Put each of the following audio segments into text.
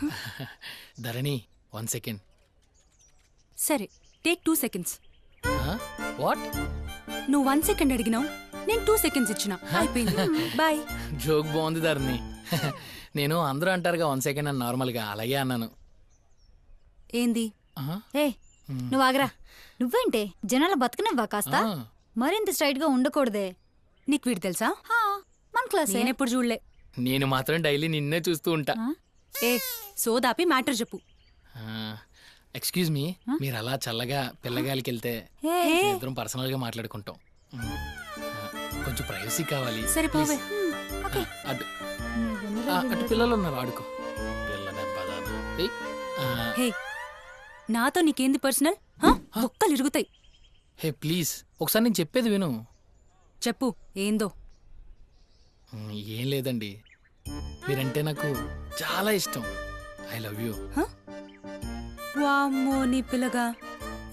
ధరణి one second సరే take two seconds what నువ్వు one second అడిగినావు నేను టూ సెకండ్స్ ఇచ్చిన. అయిపోయింది. బాయ్ జోక్ బాగుంది ధరణి. నేను అందరూ అంటారుగా వన్ సెకండ్ అని నార్మల్గా అలాగే అన్నాను. ఏంది? ఆహా. ఏ నువ్వు ఆగరా. నువ్వేంటే జనాల బతకనివ్వా కాస్త? మరింత స్ట్రైట్గా ఉండకూడదే. నీకు వీడు తెలుసా? హా, మన క్లాస్ నేనెప్పుడు చూడలే. నేను మాత్రం డైలీ నిన్నే చూస్తూ ఉంటా. ఏ సోదాపి మ్యాటర్ చెప్పు. ఎక్స్క్యూజ్ మీ మీరు అలా చల్లగా పిల్లగాలికి వెళ్తే ఇద్దరం పర్సనల్గా మాట్లాడుకుంటాం కొంచెం ప్రైవసీ కావాలి. సరే అటు. అటు పిల్లలు ఉన్నారు ఆడుకో. హే నాతో నీకేంది పర్సనల్? ఒక్కలు ఇరుగుతాయి. హే ప్లీజ్ ఒకసారి నేను చెప్పేది విను. చెప్పు ఏందో. ఏం లేదండి. మీరంటే నాకు చాలా ఇష్టం. ఐ లవ్ యూ వామ్మో నీ పిల్లగా.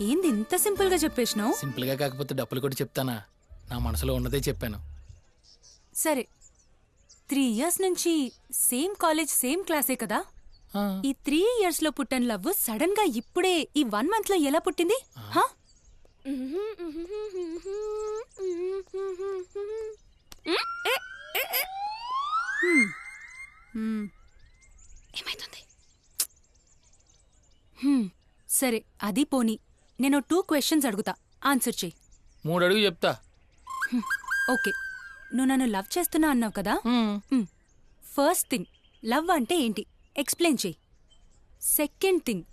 ఏంది ఇంత సింపుల్గా చెప్పేసినావు? సింపుల్గా కాకపోతే డబ్బులు కూడా చెప్తానా? నా మనసులో ఉన్నదే చెప్పాను. సరే. త్రీ ఇయర్స్ నుంచి సేమ్ కాలేజ్ సేమ్ క్లాసే కదా? ఈ త్రీ ఇయర్స్లో పుట్టిన లవ్ సడన్గా ఇప్పుడే ఈ వన్ మంత్లో ఎలా పుట్టింది? హా? ఏమైతుంది? హ్మ్. సరే అది పోనీ. నేను టూ క్వశ్చన్స్ అడుగుతా. ఆన్సర్ చెయ్యి. మూడు అడుగు చెప్తా ఓకే. నువ్వు నన్ను లవ్ చేస్తున్నా అన్నావు కదా? ఫస్ట్ థింగ్ లవ్ అంటే ఏంటి? ఎక్స్ప్లెయిన్ చెయ్యి. సెకండ్ థింగ్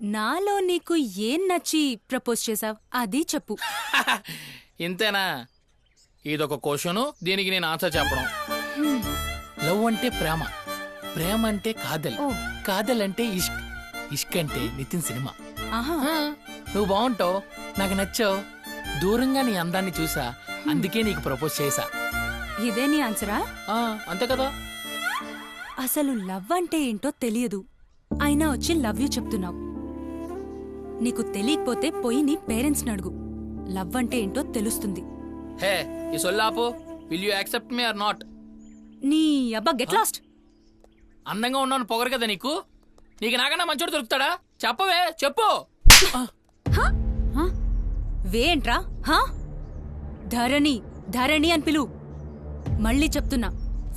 నాలో నీకు ఏం నచ్చి ప్రపోజ్ చేసావ్ అది చెప్పు. ఇంతేనా? ఇదొక క్వశ్చన్ దీనికి నేను ఆన్సర్ చెప్పడం. లవ్ అంటే ప్రేమ. ప్రేమ అంటే కాదల్. ఓ. కాదల్ అంటే ఇష్క్. ఇష్క్ అంటే నితిన్ సినిమా. ఆహా. ఆ, నువ్వు బాగుంటావు నాకు నచ్చావు. దూరంగా నీ అందాన్ని చూసా. అందుకే నీకు ప్రపోజ్ చేసా. ఇదే నీ ఆన్సరా? ఆ, అంతే కదా. అసలు లవ్ అంటే ఏంటో తెలియదు. అయినా వచ్చి లవ్ యూ చెప్తున్నావు. నీకు తెలియకపోతే పోయి నీ పేరెంట్స్ని అడుగు. లవ్ అంటే ఏంటో తెలుస్తుంది. హే ఈ సొల్లాపు will you accept me or not? నీ అబ్బా గెట్ లాస్ట్. అందంగా ఉన్నాను పొగరు కదా నీకు? నీకు నాకన్నా మంచోడు దొరుకుతాడా? చెప్పవే చెప్పు. వేంట్రా హా? ధరణి ధరణి అని పిలు. మళ్ళీ చెప్తున్నా.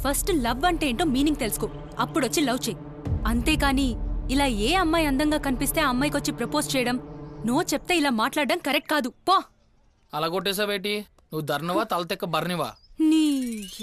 ఫస్ట్ లవ్ అంటే ఏంటో మీనింగ్ తెలుసుకో. అప్పుడొచ్చి లవ్ చెయ్యి అంతేకాని ఇలా ఏ అమ్మాయి అందంగా కనిపిస్తే ఆ అమ్మాయికి వచ్చి ప్రపోజ్ చేయడం నో చెప్తే ఇలా మాట్లాడడం కరెక్ట్ కాదు. పో. అలా కొట్టేసావేటి నువ్వు ధర్నవా తలతెక్క బర్నివా? నీ